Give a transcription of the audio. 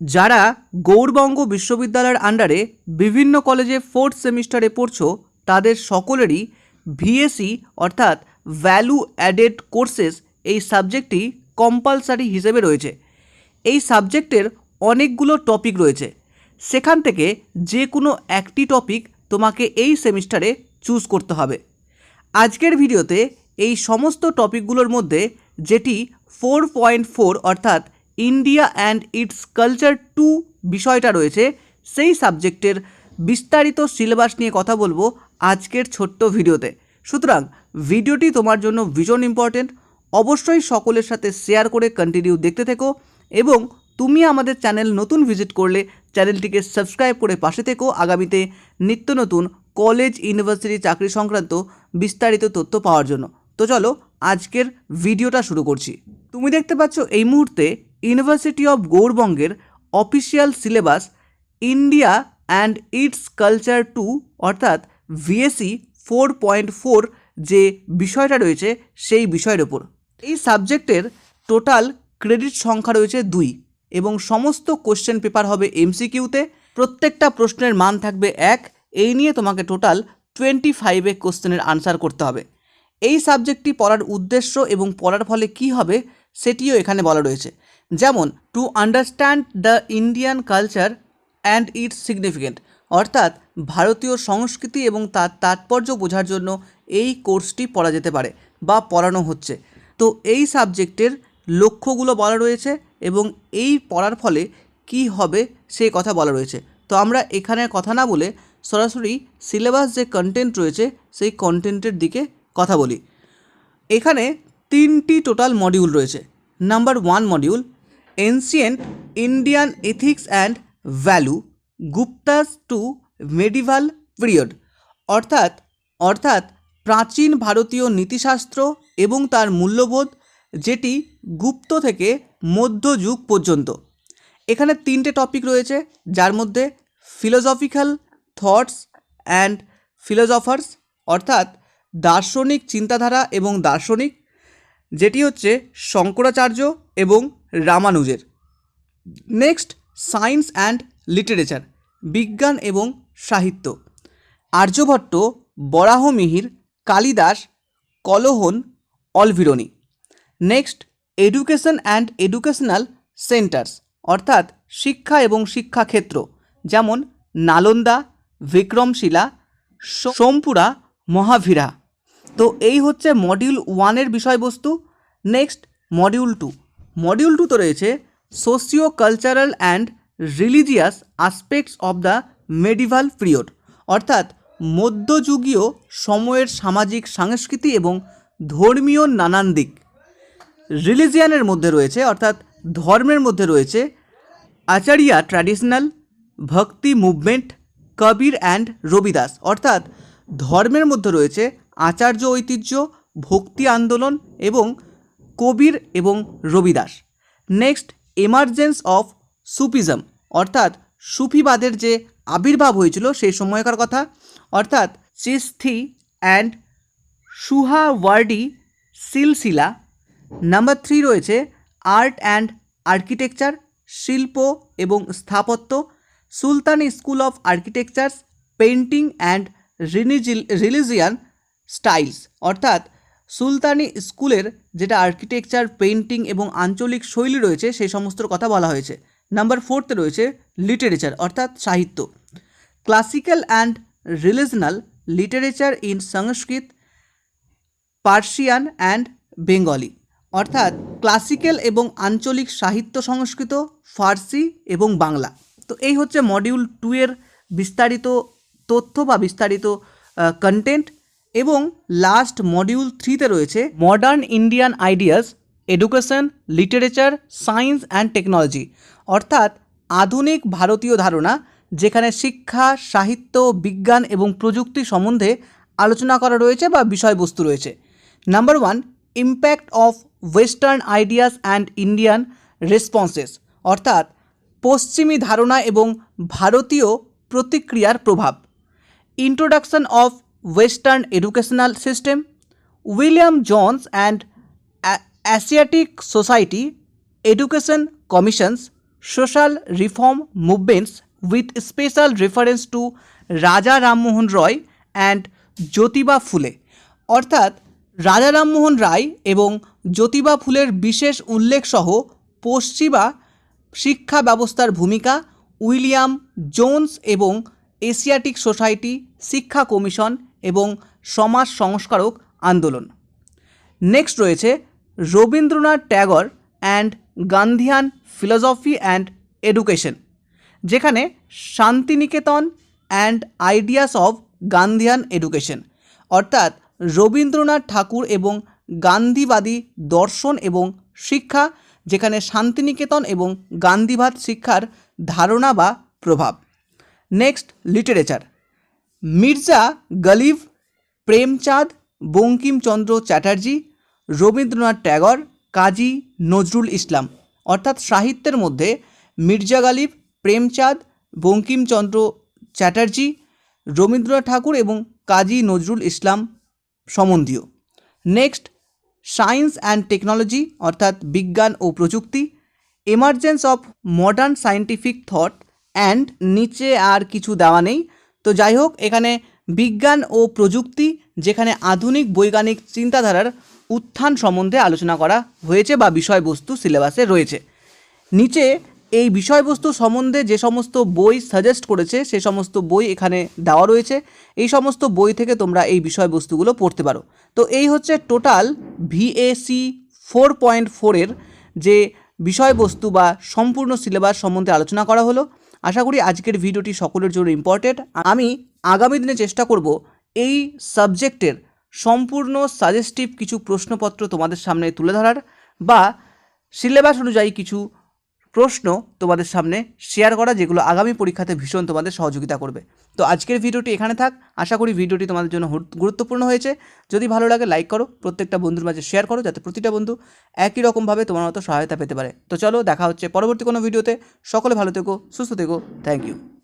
যারা গৌরবঙ্গ বিশ্ববিদ্যালয়ের আন্ডারে বিভিন্ন কলেজে ফোর্থ সেমিস্টারে পড়ছো, তাদের সকলেরই ভিএসি অর্থাৎ ভ্যালু অ্যাডেড কোর্সেস এই সাবজেক্টটি কম্পালসারি হিসেবে রয়েছে। এই সাবজেক্টের অনেকগুলো টপিক রয়েছে। সেখান থেকে যে কোনো একটি টপিক তোমাকে এই সেমিস্টারে চুজ করতে হবে। আজকের ভিডিওতে এই সমস্ত টপিকগুলোর মধ্যে যেটি ফোর পয়েন্ট ফোর অর্থাৎ India and its culture two বিষয়টা রয়েছে, সেই সাবজেক্টের বিস্তারিত সিলেবাস নিয়ে কথা বলব আজকের ছোট্ট ভিডিওতে। সুতরাং ভিডিওটি তোমার জন্য ভীষণ ইম্পর্টেন্ট অবশ্যই সকলের সাথে শেয়ার করে কন্টিনিউ দেখতে থেকো এবং তুমি আমাদের চ্যানেল নতুন ভিজিট করলে চ্যানেলটিকে সাবস্ক্রাইব করে পাশে থেকো। আগামীতে নিত্য নতুন কলেজ ইউনিভার্সিটি চাকরি সংক্রান্ত বিস্তারিত তথ্য পাওয়ার জন্য। তো চলো আজকের ভিডিওটা শুরু করছি। তুমি দেখতে পাচ্ছ এই মুহূর্তে university of গৌরবঙ্গের official syllabus India and its culture two অর্থাৎ ভিএসি ফোর পয়েন্ট ফোর যে বিষয়টা রয়েছে, সেই বিষয়ের ওপর। এই সাবজেক্টের টোটাল ক্রেডিট সংখ্যা রয়েছে দুই এবং সমস্ত কোশ্চেন পেপার হবে এমসিকিউতে প্রত্যেকটা প্রশ্নের মান থাকবে এক, এই নিয়ে তোমাকে টোটাল টোয়েন্টি ফাইভে কোশ্চেনের আনসার করতে হবে। এই সাবজেক্টটি পড়ার উদ্দেশ্য এবং পড়ার ফলে কি হবে, সেটিও এখানে বলা রয়েছে। যেমন to understand the Indian culture and its significant অর্থাৎ ভারতীয় সংস্কৃতি এবং তার তাৎপর্য বোঝার জন্য এই কোর্সটি পড়া যেতে পারে বা পড়ানো হচ্ছে। তো এই সাবজেক্টের লক্ষ্যগুলো বলা রয়েছে এবং এই পড়ার ফলে কি হবে সেই কথা বলা রয়েছে। তো আমরা এখানে কথা না বলে সরাসরি সিলেবাস যে কন্টেন্ট রয়েছে, সেই কন্টেন্টের দিকে কথা বলি। এখানে তিনটি টোটাল মডিউল রয়েছে। Number one module ancient Indian ethics and value Guptas to medieval period অর্থাৎ অর্থাৎ প্রাচীন ভারতীয় নীতিশাস্ত্র এবং তার মূল্যবোধ, যেটি গুপ্ত থেকে মধ্যযুগ পর্যন্ত। এখানে তিনটে টপিক রয়েছে, যার মধ্যে ফিলোসফিক্যাল থটস অ্যান্ড ফিলোসফার্স অর্থাৎ দার্শনিক চিন্তাধারা এবং দার্শনিক যেটি হচ্ছে শঙ্করাচার্য এবং রামানুজের। নেক্সট সায়েন্স অ্যান্ড লিটারেচার বিজ্ঞান এবং সাহিত্য। Aryabhata Varahamihira Kalidasa, Kalhana Alberuni next education and educational centres অর্থাৎ শিক্ষা এবং শিক্ষাক্ষেত্র, যেমন নালন্দা, বিক্রমশিলা সোমপুরা, মহাভীরা। তো এই হচ্ছে মডিউল ওয়ানের বিষয়বস্তু। Next module two module two তো রয়েছে socio cultural and religious aspects of the medieval period অর্থাৎ মধ্যযুগীয় সময়ের সামাজিক সংস্কৃতি এবং ধর্মীয় নানান দিক। রিলিজিয়ানের মধ্যে রয়েছে, অর্থাৎ ধর্মের মধ্যে রয়েছে Acharya traditional bhakti movement Kabir and Ravidas. অর্থাৎ ধর্মের মধ্যে রয়েছে আচার্য ঐতিহ্য, ভক্তি আন্দোলন এবং কবির এবং Ravidas. Next emergence of Sufism অর্থাৎ সুফিবাদের যে আবির্ভাব হয়েছিল সেই সময়কার কথা। অর্থাৎ Chishti and Suhrawardi silsila. Number three রয়েছে আর্ট অ্যান্ড আর্কিটেকচার শিল্প এবং স্থাপত্য। Sultan school of architectures painting and religion styles. অর্থাৎ সুলতানি স্কুলের যেটা আর্কিটেকচার পেন্টিং এবং আঞ্চলিক শৈলী রয়েছে, সেই সমস্তর কথা বলা হয়েছে। নাম্বার ফোর্থে রয়েছে লিটারেচার, অর্থাৎ সাহিত্য। Classical and regional literature in Sanskrit, Persian and Bengali. অর্থাৎ ক্লাসিক্যাল এবং আঞ্চলিক সাহিত্য সংস্কৃত, ফার্সি এবং বাংলা। তো এই হচ্ছে মডিউল টু এর বিস্তারিত তথ্য বা বিস্তারিত কন্টেন্ট এবং লাস্ট মডিউল থ্রিতে রয়েছে modern Indian ideas education literature science and technology অর্থাৎ আধুনিক ভারতীয় ধারণা, যেখানে শিক্ষা, সাহিত্য, বিজ্ঞান এবং প্রযুক্তি সম্বন্ধে আলোচনা করা রয়েছে বা বিষয়বস্তু রয়েছে। Number one impact of western ideas and Indian responses অর্থাৎ পশ্চিমী ধারণা এবং ভারতীয় প্রতিক্রিয়ার প্রভাব। Introduction of western educational system William Jones and Asiatic Society education commissions social reform movements with special reference to রাজা রামমোহন রয় অ্যান্ড জ্যোতিবা ফুলে অর্থাৎ রাজা রামমোহন রায় এবং জ্যোতিবা ফুলের বিশেষ উল্লেখ সহ পশ্চিমা শিক্ষা ব্যবস্থার ভূমিকা, উইলিয়াম জোন্স এবং এশিয়াটিক সোসাইটি শিক্ষা কমিশন এবং সমাজ সংস্কারক আন্দোলন। নেক্সট রয়েছে Rabindranath Tagore and Gandhian philosophy and education যেখানে Santiniketan and ideas of Gandhian education অর্থাৎ রবীন্দ্রনাথ ঠাকুর এবং গান্ধীবাদী দর্শন এবং শিক্ষা, যেখানে শান্তিনিকেতন এবং গান্ধীবাদ শিক্ষার ধারণা বা প্রভাব। Next literature Mirza Ghalib, Premchand, Bankimchandra Chatterjee, Rabindranath Tagore, Kazi Nazrul Islam. অর্থাৎ সাহিত্যের মধ্যে মির্জা গালিব, প্রেমচাঁদ, বঙ্কিমচন্দ্র চ্যাটার্জি, রবীন্দ্রনাথ ঠাকুর এবং কাজী নজরুল ইসলাম সম্বন্ধীয়। নেক্সট সায়েন্স অ্যান্ড টেকনোলজি অর্থাৎ বিজ্ঞান ও প্রযুক্তি emergence of modern scientific thought and নিচে আর কিছু দেওয়া নেই। তো যাই হোক, এখানে বিজ্ঞান ও প্রযুক্তি, যেখানে আধুনিক বৈজ্ঞানিক চিন্তাধারার উত্থান সম্বন্ধে আলোচনা করা হয়েছে বা বিষয়বস্তু সিলেবাসে রয়েছে। নিচে এই বিষয়বস্তু সম্বন্ধে যে সমস্ত বই সাজেস্ট করেছে, সে সমস্ত বই এখানে দেওয়া রয়েছে। এই সমস্ত বই থেকে তোমরা এই বিষয়বস্তুগুলো পড়তে পারো। তো এই হচ্ছে টোটাল ভিএসি ফোর পয়েন্ট ফোরের যে বিষয়বস্তু বা সম্পূর্ণ সিলেবাস সম্বন্ধে আলোচনা করা হলো। আশা করি আজকের ভিডিওটি সকলের জন্য ইম্পর্টেন্ট আমি আগামী দিনে চেষ্টা করব এই সাবজেক্টের সম্পূর্ণ সাজেস্টিভ কিছু প্রশ্নপত্র তোমাদের সামনে তুলে ধরার বা সিলেবাস অনুযায়ী কিছু প্রশ্ন তোমাদের সামনে শেয়ার করা, যেগুলো আগামী পরীক্ষাতে ভীষণ তোমাদের সহযোগিতা করবে। তো আজকের ভিডিওটি এখানে থাক। আশা করি ভিডিওটি তোমাদের জন্য গুরুত্বপূর্ণ হয়েছে। যদি ভালো লাগে লাইক করো। প্রত্যেকটা বন্ধুর মাঝে শেয়ার করো, যাতে প্রতিটা বন্ধু একই রকমভাবে তোমার মতো সহায়তা পেতে পারে। তো চলো, দেখা হচ্ছে পরবর্তী কোনো ভিডিওতে। সকলে ভালো থেকো, সুস্থ থেকো। Thank you